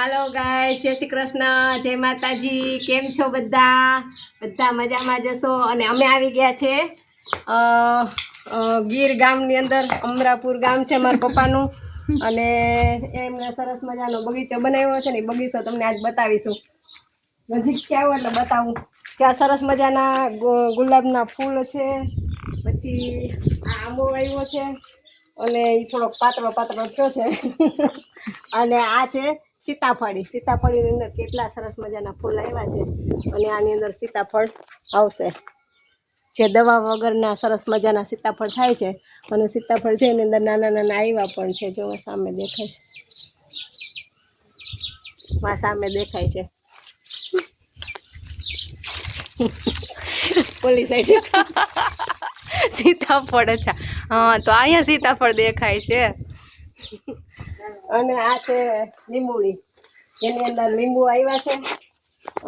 હાલો ગાય જય શ્રી કૃષ્ણ. જય માતાજી. કેમ છો બધા? બધા મજામાં જશો અને અમે આવી ગયા છે ગીર ગામની અંદર. અમરાપુર ગામ છે મારા પપ્પાનું. અને એમને સરસ મજાનો બગીચો બનાવ્યો છે ને બગીચો તમને આજ બતાવીશું. નજીકથી આવો એટલે બતાવું. ત્યાં સરસ મજાના ગુલાબના ફૂલ છે. પછી આ આંબો આવ્યો છે. અને એ થોડોક પાતળો પાતળો થયો છે. અને આ છે સીતાફળી. સીતાફળીની અંદર કેટલા સરસ મજાના ફૂલ આવ્યા છે અને આની અંદર સીતાફળ આવશે. જે દવા વગરના સરસ મજાના સીતાફળ થાય છે અને સીતાફળ છે એની અંદર નાના નાના આવ્યા પણ છે, જો સામે દેખાય છે. વા સામે દેખાય છે. પોલી સાઈડ સીતાફળ, અચ્છા. હા, તો અહીંયા સીતાફળ દેખાય છે. અને આ છે લીંબુડી. એની અંદર લીંબુ આવ્યા છે.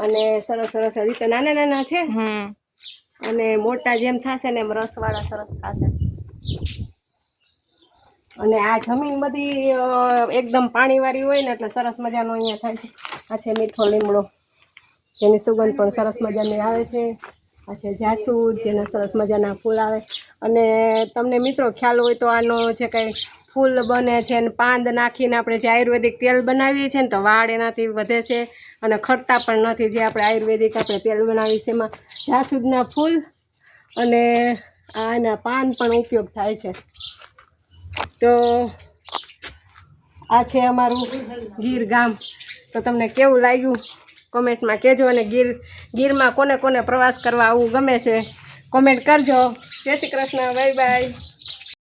અને સરસ સરસ હજી તો નાના નાના છે. અને મોટા જેમ થશે ને એમ રસવાળા સરસ થશે. અને આ જમીન બધી એકદમ પાણીવાળી હોય ને એટલે સરસ મજાનો અહીંયા થાય છે. આ છે મીઠો લીમડો. જેની સુગંધ પણ સરસ મજાની આવે છે. આ જાસૂદ જેના સરસ મજાના ફૂલ આવે. અને તમને મિત્રો ખ્યાલ હોય તો આનો જે કંઈ ફૂલ બને છે અને પાંદ નાખીને આપણે જે આયુર્વેદિક તેલ બનાવીએ છીએ ને તો વાળ એનાથી વધે છે અને ખરતા પણ નથી જે આપણે આયુર્વેદિક આપણે તેલ બનાવીએ છીએ એમાં જાસૂદના ફૂલ અને આના પાન પણ ઉપયોગ થાય છે. તો આ છે અમારું ગીર ગામ. તો તમને કેવું લાગ્યું? કોમેન્ટમાં કહેજો અને ગીર ગીરમાં કોને કોને પ્રવાસ કરવા આવવું ગમે છે. કોમેન્ટ કરજો. જય શ્રી કૃષ્ણ. Bye bye.